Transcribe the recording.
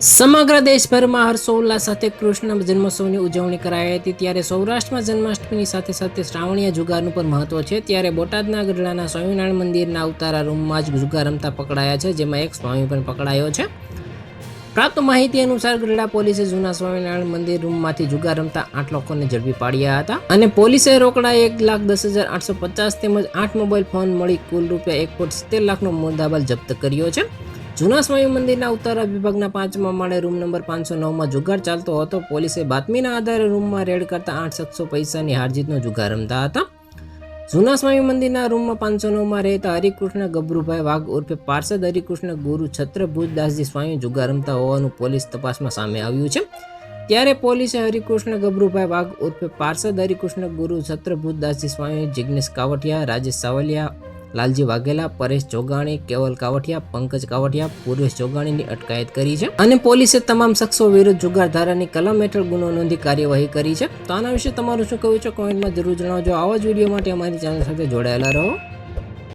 સમગ્ર દેશભરમાં હર્ષોલ્લાસ સાથે કૃષ્ણ જન્મોત્સવની ઉજવણી કરાઈ હતી. ત્યારે સૌરાષ્ટ્રમાં જન્માષ્ટમીની સાથે સાથે શ્રાવણીય જુગારનું પણ મહત્વ છે. ત્યારે બોટાદના ગઢડાના સ્વામિનારાયણ મંદિરના અવતારા રૂમમાં જ જુગાર રમતા પકડાયા છે, જેમાં એક સ્વામી પણ પકડાયો છે. પ્રાપ્ત માહિતી અનુસાર ગઢડા પોલીસે જૂના સ્વામિનારાયણ મંદિર રૂમમાંથી જુગાર રમતા આઠ લોકોને ઝડપી પાડ્યા હતા. અને પોલીસે રોકડા એક લાખ દસ હજાર આઠસો પચાસ તેમજ આઠ મોબાઈલ ફોન મળી કુલ રૂપિયા એક કોટ સિત્તેર લાખનો મુદ્દાબાલ જપ્ત કર્યો છે. જૂના સ્વામી મંદિરના ઉત્તરા વિભાગના પાંચમા માળે રૂમ નંબર પાંચસો નવમાં જુગાર ચાલતો હતો. પોલીસે બાતમીના આધારે રૂમમાં રેડ કરતા આઠ શખ્સો પૈસાની હારજીતનો જુગાર રમતા હતા. જૂના સ્વામી મંદિરના રૂમમાં પાંચસો નવમાં રહેતા હરિકૃષ્ણ ગભરુભાઈ વાઘ ઉર્ફે પાર્ષદ હરિકૃષ્ણ ગુરુ છત્રભુજદાસજી સ્વામી જુગાર રમતા હોવાનું પોલીસ તપાસમાં સામે આવ્યું છે. ત્યારે પોલીસે હરિકૃષ્ણ ગભરુભાઈ વાઘ ઉર્ફે પાર્ષદ હરિકૃષ્ણ ગુરુ છત્રભુજદાસજી સ્વામી જિગ્નેશ કાવઠિયા રાજેશ સાવલિયા લાલજી વાઘેલા, પરેશ જોગાણી, કેવલ કાવઠિયા, પંકજ કાવઠિયા પૂર્વેશ જોગાણીની અટકાયત કરી છે અને પોલીસે તમામ શખ્સો વિરુદ્ધ જુગાર ધારાની કલમ હેઠળ ગુનો નોંધી કાર્યવાહી કરી છે. તો આના વિશે તમારું શું કહેવું છે? કોમેન્ટમાં જરૂર જણાવજો. આવા જ વીડિયો માટે અમારી ચેનલ સાથે જોડાયેલા રહો.